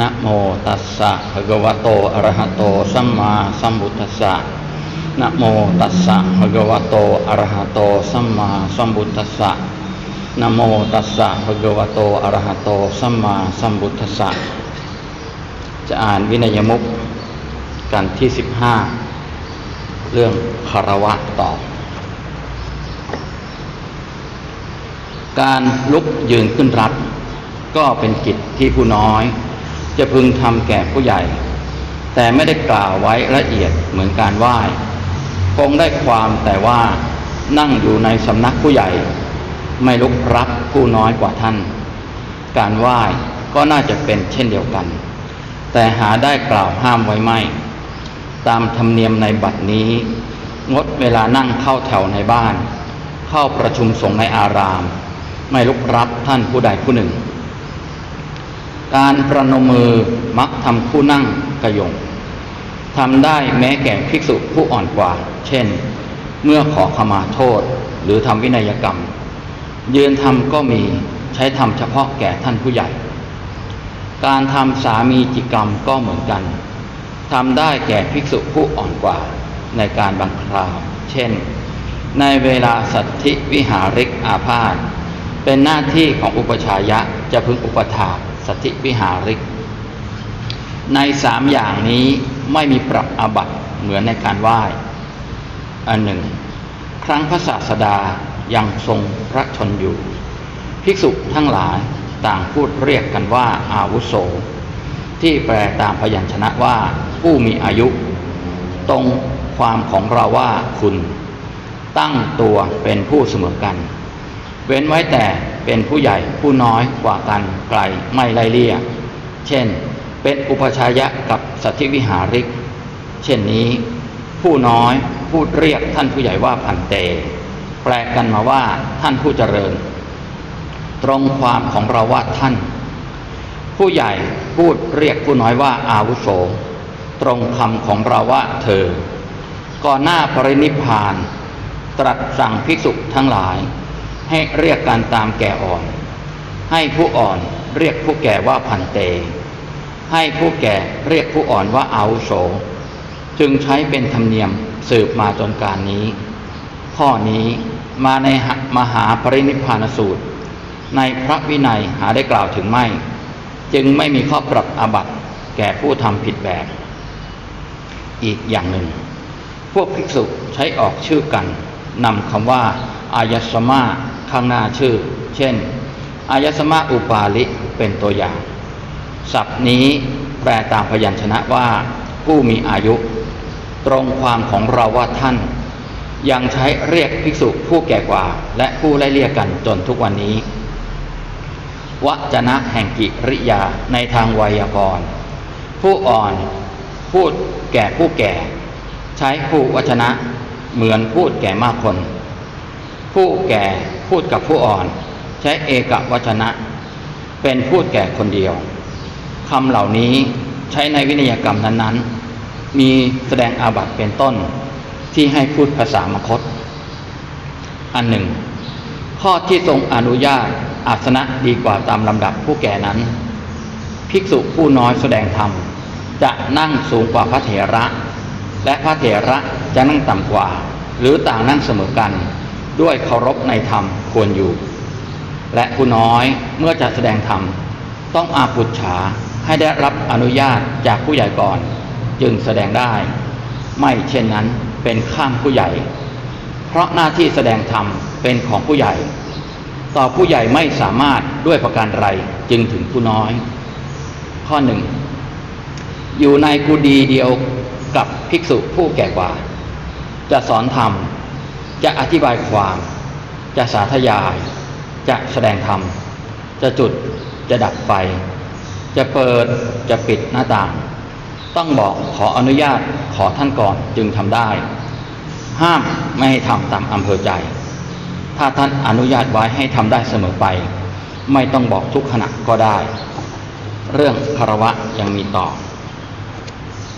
นะโมตัสสะภะคะวะโตอะระหะโตสัมมาสัมพุทธัสสะนะโมตัสสะภะคะวะโตอะระหะโตสัมมาสัมพุทธัสสะนะโมตัสสะภะคะวะโตอะระหะโตสัมมาสัมพุทธัสสะจะอ่านวินัยมุกกันที่สิบห้าเรื่องคารวะต่อ การลุกยืนขึ้นรับก็เป็นกิจที่ผู้น้อย จะพึงทำแก่ผู้ใหญ่ แต่ไม่ได้กล่าวไว้ละเอียดเหมือนการไหว้คงได้ความแต่ว่านั่งอยู่ในสำนักผู้ใหญ่ ไม่ลุกรับผู้น้อยกว่าท่าน การไหว้ก็น่าจะเป็นเช่นเดียวกัน แต่หาได้กล่าวห้ามไว้ไม่ ตามธรรมเนียมในบัดนี้ งดเวลานั่งเข้าแถวในบ้าน เข้าประชุมสงฆ์ในอาราม ไม่ลุกรับท่านผู้ใดผู้หนึ่ง การประนมมือมักทำผู้นั่งกระยงทำได้แม้แก่ภิกษุผู้อ่อนกว่า เช่น เมื่อขอขมาโทษหรือทำวินัยกรรม ยืนทำก็มีใช้ทำเฉพาะแก่ท่านผู้ใหญ่ การทำสามีจิกรรมก็เหมือนกันทำได้แก่ภิกษุผู้อ่อนกว่าในการบังคราว เช่น ในเวลาสัตธิวิหาริกอาพาธเป็นหน้าที่ของอุปชายะจะพึงอุปถาก สติวิหาริก ในสามอย่างนี้ไม่มีปรับอาบัตเหมือนในการไหว้ อันหนึ่ง ครั้งพระศาสดายังทรงพระชนอยู่ ภิกษุทั้งหลายต่างพูดเรียกกันว่าอาวุโส ที่แปลตามพยัญชนะว่าผู้มีอายุ ตรงความของเราว่าคุณ ตั้งตัวเป็นผู้เสมอกัน เว้นไว้แต่ เป็นผู้ใหญ่ผู้น้อยกว่ากันไกลไม่ไล่เลี่ย เช่น เป็นอุปชายะกับสัตธิวิหาริก เช่นนี้ ผู้น้อยพูดเรียกท่านผู้ใหญ่ว่าพันเต แปลกันมาว่าท่านผู้เจริญ ตรงความของเราว่าท่าน ผู้ใหญ่พูดเรียกผู้น้อยว่าอาวุโส ตรงคำของเราว่าเธอ ก่อนหน้าปรินิพาน ตรัสสั่งภิกษุทั้งหลาย ให้เรียกกันตามแก่อ่อน ให้ผู้อ่อนเรียกผู้แก่ว่าพันเต ให้ผู้แก่เรียกผู้อ่อนว่าอาวุโส จึงใช้เป็นธรรมเนียมสืบมาจนการนี้ ข้อนี้มาในมหาปรินิพพานสูตร ในพระวินัยหาได้กล่าวถึงไม่ จึงไม่มีข้อปรับอาบัติแก่ผู้ทำผิดแบบ อีกอย่างหนึ่ง พวกภิกษุใช้ออกชื่อกันนำคำว่าอายสมา ข้างหน้าชื่อ เช่น อายสมาอุปาลิเป็นตัวอย่าง ศัพท์นี้แปลตามพยัญชนะว่า ผู้มีอายุ ตรงความของเราว่าท่าน ยังใช้เรียกภิกษุผู้แก่กว่า และผู้ไล่เรียกกันจนทุกวันนี้วจนะแห่งกิริยาในทางไวยากรณ์ผู้อ่อนพูดแก่ผู้แก่ ใช้ผู้วจนะเหมือนพูดแก่มากคน ผู้แก่ พูดกับผู้อ่อน ใช้เอกวจนะ เป็นพูดแก่คนเดียวคำเหล่านี้ใช้ในวินัยกรรมนั้นๆ มีแสดงอาบัติเป็นต้นที่ให้พูดภาษามคต อันหนึ่ง ข้อที่ทรงอนุญาตอาสนะดีกว่าตามลำดับผู้แก่นั้น ภิกษุผู้น้อยแสดงธรรม จะนั่งสูงกว่าพระเถระ และพระเถระจะนั่งต่ำกว่า หรือต่างนั่งเสมอกัน ด้วยเคารพในธรรมควรอยู่ และผู้น้อยเมื่อจะแสดงธรรม ต้องอาปุจฉาให้ได้รับอนุญาตจากผู้ใหญ่ก่อน จึงแสดงได้ ไม่เช่นนั้นเป็นข้ามผู้ใหญ่ เพราะหน้าที่แสดงธรรมเป็นของผู้ใหญ่ ต่อผู้ใหญ่ไม่สามารถด้วยประการไรจึงถึงผู้น้อย ข้อหนึ่งอยู่ในกุดีเดียวกับภิกษุผู้แก่กว่า จะสอนธรรม จะอธิบายความ จะสาธยาย จะแสดงธรรม จะจุด จะดับไฟ จะเปิด จะปิดหน้าต่าง ต้องบอกขออนุญาตขอท่านก่อนจึงทำได้ ห้ามไม่ให้ทำตามอำเภอใจ ถ้าท่านอนุญาตไว้ให้ทำได้เสมอไป ไม่ต้องบอกทุกขณะก็ได้ เรื่องคารวะยังมีต่อ